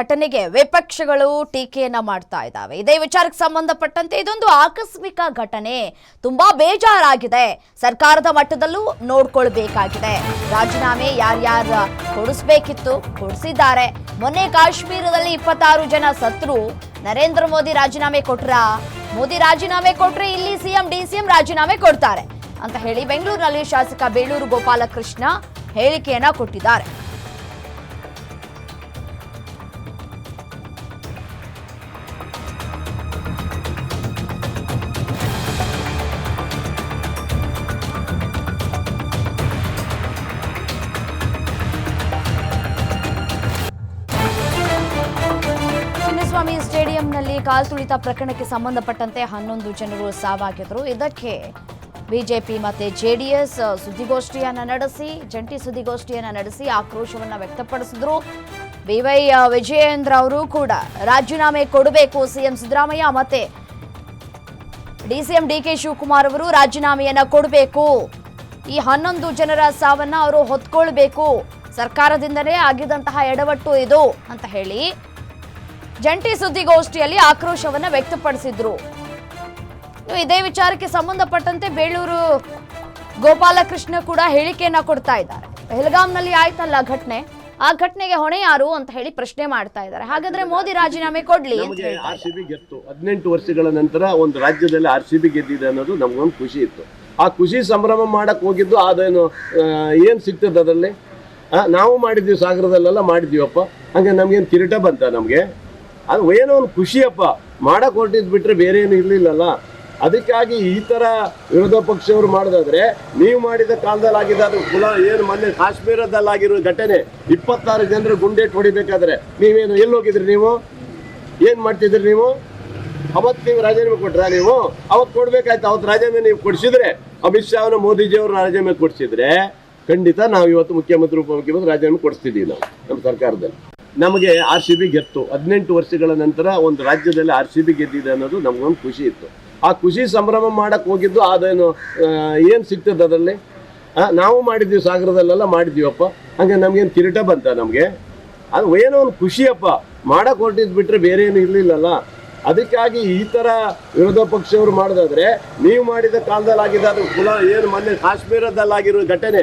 ಘಟನೆಗೆ ವಿಪಕ್ಷಗಳು ಟೀಕೆಯನ್ನ ಮಾಡ್ತಾ ಇದ್ದಾವೆ. ಇದೇ ವಿಚಾರಕ್ಕೆ ಸಂಬಂಧಪಟ್ಟಂತೆ ಇದೊಂದು ಆಕಸ್ಮಿಕ ಘಟನೆ. ತುಂಬಾ ಬೇಜಾರಾಗಿದೆ. ಸರ್ಕಾರದ ಮಟ್ಟದಲ್ಲೂ ನೋಡ್ಕೊಳ್ಬೇಕಾಗಿದೆ. ರಾಜೀನಾಮೆ ಯಾರ್ಯಾರ ಕೊಡಿಸ್ಬೇಕಿತ್ತು ಕೊಡಿಸಿದ್ದಾರೆ. ಮೊನ್ನೆ ಕಾಶ್ಮೀರದಲ್ಲಿ ಇಪ್ಪತ್ತಾರು ಜನ ಸತ್ರು. ನರೇಂದ್ರ ಮೋದಿ ರಾಜೀನಾಮೆ ಕೊಟ್ರ? ಮೋದಿ ರಾಜೀನಾಮೆ ಕೊಟ್ರೆ ಇಲ್ಲಿ ಸಿಎಂ, ಡಿಸಿಎಂ ರಾಜೀನಾಮೆ ಕೊಡ್ತಾರೆ ಅಂತ ಹೇಳಿ ಬೆಂಗಳೂರಿನಲ್ಲಿ ಶಾಸಕ ಬೇಳೂರು ಗೋಪಾಲಕೃಷ್ಣ ಹೇಳಿಕೆಯನ್ನ ಕೊಟ್ಟಿದ್ದಾರೆ. ಚಿನ್ನಸ್ವಾಮಿ ಸ್ಟೇಡಿಯಂನಲ್ಲಿ ಕಾಲ್ತುಳಿತ ಪ್ರಕರಣಕ್ಕೆ ಸಂಬಂಧಪಟ್ಟಂತೆ ಹನ್ನೊಂದು ಜನರು ಸಾವಾಗಿದ್ದರು. ಇದಕ್ಕೆ ಬಿಜೆಪಿ ಮತ್ತೆ ಜೆಡಿಎಸ್ ಸುದ್ದಿಗೋಷ್ಠಿಯನ್ನು ನಡೆಸಿ, ಜಂಟಿ ಸುದ್ದಿಗೋಷ್ಠಿಯನ್ನು ನಡೆಸಿ ಆಕ್ರೋಶವನ್ನು ವ್ಯಕ್ತಪಡಿಸಿದ್ರು. ಬಿವೈ ವಿಜಯೇಂದ್ರ ಅವರು ಕೂಡ ರಾಜೀನಾಮೆ ಕೊಡಬೇಕು ಸಿಎಂ ಸಿದ್ದರಾಮಯ್ಯ ಮತ್ತೆ ಡಿಸಿಎಂ ಡಿಕೆ ಶಿವಕುಮಾರ್ ಅವರು ರಾಜೀನಾಮೆಯನ್ನ ಕೊಡಬೇಕು. ಈ ಹನ್ನೊಂದು ಜನರ ಸಾವನ್ನ ಅವರು ಹೊತ್ಕೊಳ್ಬೇಕು. ಸರ್ಕಾರದಿಂದಲೇ ಆಗಿದಂತಹ ಎಡವಟ್ಟು ಇದು ಅಂತ ಹೇಳಿ ಜಂಟಿ ಸುದ್ದಿಗೋಷ್ಠಿಯಲ್ಲಿ ಆಕ್ರೋಶವನ್ನ ವ್ಯಕ್ತಪಡಿಸಿದ್ರು. ಇದೇ ವಿಚಾರಕ್ಕೆ ಸಂಬಂಧಪಟ್ಟಂತೆ ಬೇಳೂರು ಗೋಪಾಲಕೃಷ್ಣ ಕೂಡ ಹೇಳಿಕೆಯನ್ನ ಕೊಡ್ತಾ ಇದ್ದಾರೆ. ಪೆಹಲ್ಗಾಮ್ನಲ್ಲಿ ಆಯ್ತಲ್ಲ ಘಟನೆ? ಆ ಘಟನೆಗೆ ಹೊಣೆ ಯಾರು ಅಂತ ಹೇಳಿ ಪ್ರಶ್ನೆ ಮಾಡ್ತಾ ಇದ್ದಾರೆ. ಹಾಗಾದ್ರೆ ಮೋದಿ ರಾಜೀನಾಮೆ ಕೊಡ್ಲಿ ಆರ್ ಸಿ ಬಿ ಗೆತ್ತು. ಹದಿನೆಂಟು ವರ್ಷಗಳ ನಂತರ ಒಂದು ರಾಜ್ಯದಲ್ಲಿ ಆರ್ ಸಿ ಬಿ ಗೆದ್ದಿದೆ ಅನ್ನೋದು ನಮ್ಗೊಂದು ಖುಷಿ ಇತ್ತು. ಆ ಖುಷಿ ಸಂಭ್ರಮ ಮಾಡಕ್ ಹೋಗಿದ್ದು ಅದೇನು ಏನ್ ಸಿಗ್ತದೆ ಅದರಲ್ಲಿ? ನಾವು ಮಾಡಿದ್ವಿ ಸಾಗರದಲ್ಲೆಲ್ಲ ಮಾಡಿದ್ವಿಯಪ್ಪ ಹಂಗೆ ನಮ್ಗೇನು ಕಿರೀಟ ಬಂತ ನಮಗೆ? ಅದು ಏನೋ ಒಂದು ಖುಷಿಯಪ್ಪ. ಮಾಡಕ್ ಹೊರಟಿದ್ ಬಿಟ್ರೆ ಬೇರೆ ಏನು ಇರ್ಲಿಲ್ಲಲ್ಲ. ಅದಕ್ಕಾಗಿ ಈ ತರ ವಿರೋಧ ಪಕ್ಷವರು ಮಾಡೋದಾದ್ರೆ ನೀವು ಮಾಡಿದ ಕಾಲದಲ್ಲಿ ಆಗಿದ್ದ ಅದು ಕುಲ ಏನು ಮೊನ್ನೆ ಕಾಶ್ಮೀರದಲ್ಲಾಗಿರೋ ಘಟನೆ ಇಪ್ಪತ್ತಾರು ಜನರು ಗುಂಡೇಟ್ ಹೊಡಿಬೇಕಾದ್ರೆ ನೀವೇನು ಎಲ್ಲಿ ಹೋಗಿದ್ರಿ ನೀವು? ಏನು ಮಾಡ್ತಿದ್ರಿ ನೀವು? ಅವತ್ತು ನೀವು ರಾಜೀನಾಮೆ ಕೊಟ್ರ ನೀವು? ಅವತ್ತು ಕೊಡ್ಬೇಕಾಯ್ತು, ಅವತ್ತು ರಾಜೀನಾಮೆ ನೀವು ಕೊಡಿಸಿದ್ರೆ ಅಮಿತ್ ಶಾ ಅವರು ಮೋದಿಜಿ ಅವರು ರಾಜೀನಾಮೆ ಕೊಡಿಸಿದ್ರೆ ಖಂಡಿತ ನಾವು ಇವತ್ತು ಮುಖ್ಯಮಂತ್ರಿ ಉಪಮುಖ್ಯಮಂತ್ರಿ ರಾಜೀನಾಮೆ ಕೊಡಿಸ್ತಿದ್ದೀವಿ ನಾವು ನಮ್ಮ ಸರ್ಕಾರದಲ್ಲಿ. ನಮಗೆ ಆರ್ ಸಿ ಬಿ ಗೆತ್ತು. ಹದಿನೆಂಟು ವರ್ಷಗಳ ನಂತರ ಒಂದು ರಾಜ್ಯದಲ್ಲಿ ಆರ್ ಸಿ ಬಿ ಗೆದ್ದಿದೆ ಅನ್ನೋದು ನಮಗೊಂದು ಖುಷಿ ಇತ್ತು. ಆ ಖುಷಿ ಸಂಭ್ರಮ ಮಾಡೋಕ್ಕೆ ಹೋಗಿದ್ದು ಅದೇನು ಏನು ಸಿಗ್ತದೆ ಅದರಲ್ಲಿ? ನಾವು ಮಾಡಿದ್ವಿ ಸಾಗರದಲ್ಲೆಲ್ಲ ಮಾಡಿದ್ದೀವಪ್ಪ ಹಂಗೆ ನಮಗೇನು ಕಿರೀಟ ಬಂತ ನಮಗೆ? ಅದು ಏನೋ ಒಂದು ಖುಷಿಯಪ್ಪ. ಮಾಡಕ್ಕೆ ಹೊರಟಿದ್ ಬಿಟ್ಟರೆ ಬೇರೆ ಏನು ಇರಲಿಲ್ಲಲ್ಲ. ಅದಕ್ಕಾಗಿ ಈ ಥರ ವಿರೋಧ ಪಕ್ಷವರು ಮಾಡೋದಾದ್ರೆ, ನೀವು ಮಾಡಿದ ಕಾಲದಲ್ಲಿ ಅದು ಕುಲ, ಏನು ಮೊನ್ನೆ ಕಾಶ್ಮೀರದಲ್ಲಾಗಿರೋ ಘಟನೆ.